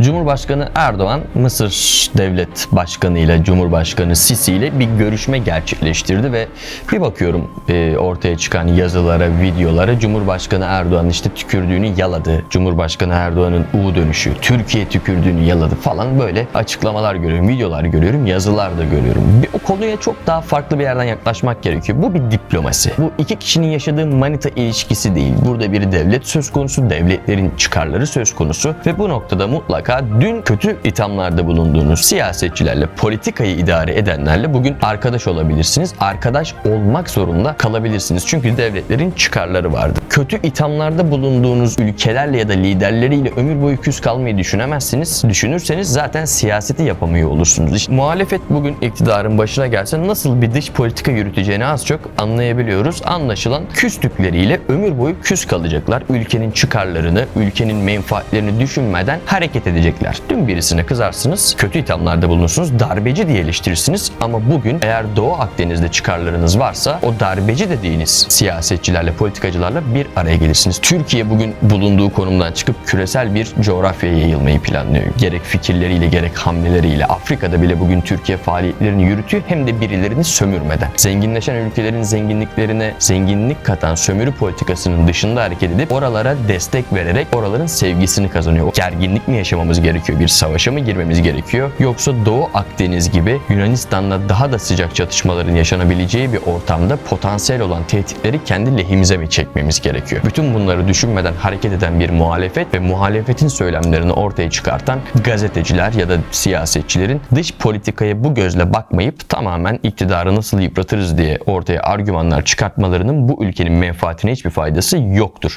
Cumhurbaşkanı Erdoğan Mısır Devlet Başkanı ile Cumhurbaşkanı Sisi ile bir görüşme gerçekleştirdi ve bir bakıyorum e, ortaya çıkan yazılara, videolara Cumhurbaşkanı Erdoğan işte tükürdüğünü yaladı. Cumhurbaşkanı Erdoğan'ın U dönüşü, Türkiye tükürdüğünü yaladı falan böyle açıklamalar görüyorum, videolar görüyorum, yazılar da görüyorum. Bir, o konuya çok daha farklı bir yerden yaklaşmak gerekiyor. Bu bir diplomasi. Bu iki kişinin yaşadığı manita ilişkisi değil. Burada bir devlet söz konusu, devletlerin çıkarları söz konusu ve bu noktada mutlaka dün kötü ithamlarda bulunduğunuz siyasetçilerle, politikayı idare edenlerle bugün arkadaş olabilirsiniz. Arkadaş olmak zorunda kalabilirsiniz. Çünkü devletlerin çıkarları vardı. Kötü ithamlarda bulunduğunuz ülkelerle ya da liderleriyle ömür boyu küs kalmayı düşünemezsiniz. Düşünürseniz zaten siyaseti yapamıyor olursunuz. İşte muhalefet bugün iktidarın başına gelse nasıl bir dış politika yürüteceğini az çok anlayabiliyoruz. Anlaşılan küstükleriyle ömür boyu küs kalacaklar. Ülkenin çıkarlarını, ülkenin menfaatlerini düşünmeden hareket edecekler. Dün birisine kızarsınız, kötü ithamlarda bulunursunuz, darbeci diye eleştirirsiniz ama bugün eğer Doğu Akdeniz'de çıkarlarınız varsa o darbeci dediğiniz siyasetçilerle, politikacılarla bir araya gelirsiniz. Türkiye bugün bulunduğu konumdan çıkıp küresel bir coğrafyaya yayılmayı planlıyor. Gerek fikirleriyle gerek hamleleriyle Afrika'da bile bugün Türkiye faaliyetlerini yürütüyor hem de birilerini sömürmeden. Zenginleşen ülkelerin zenginliklerine zenginlik katan sömürü politikasının dışında hareket edip oralara destek vererek oraların sevgisini kazanıyor. Gerginlik mi yaşamamız gerekiyor? Bir savaşa mı girmemiz gerekiyor? Yoksa Doğu Akdeniz gibi Yunanistan'la daha da sıcak çatışmaların yaşanabileceği bir ortamda potansiyel olan tehditleri kendi lehimize mi çekmemiz gerekiyor? Bütün bunları düşünmeden hareket eden bir muhalefet ve muhalefetin söylemlerini ortaya çıkartan gazeteciler ya da siyasetçilerin dış politikaya bu gözle bakmayıp tamamen iktidarı nasıl yıpratırız diye ortaya argümanlar çıkartmalarının bu ülkenin menfaatine hiçbir faydası yoktur.